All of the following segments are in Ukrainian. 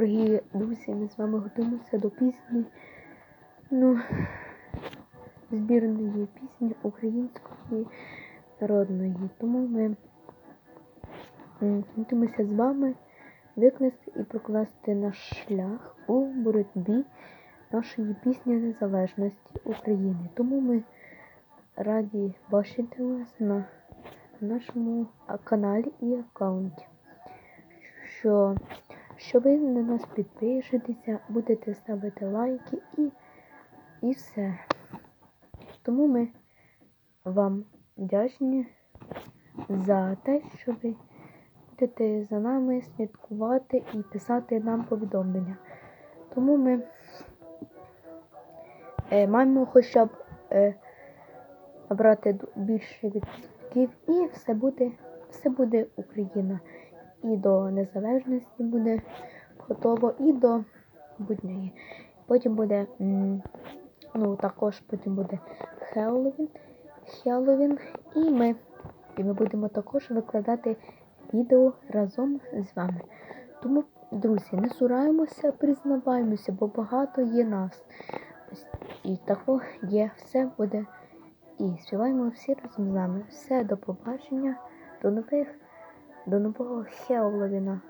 Дорогі друзі, ми з вами готуємося до пісні. Ну, збірної пісні української народної. Тому ми готуємося з вами викласти і прокласти наш шлях у боротьбі нашої пісні незалежності України. Тому ми раді бачити вас на нашому каналі і аккаунті. Що, що ви на нас підпишетеся, будете ставити лайки і, і все. Тому ми вам вдячні за те, що ви будете за нами слідкувати і писати нам повідомлення. Тому ми е, маємо хоча б е, набрати більше відсотків і все буде, все буде Україна. І до незалежності буде готово, і до будньої. Потім буде, ну також потім буде Хеллоуін, Хеллоуін, і ми, і ми будемо також викладати відео разом з вами. Тому, друзі, не сураємося, признаваємося, бо багато є нас. І тако є, все буде. І співаємо всі разом з нами. Все, до побачення, до нових, до нового Хеллоуіна.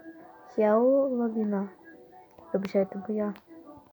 Хеллоуіна. Вибачайте, бо я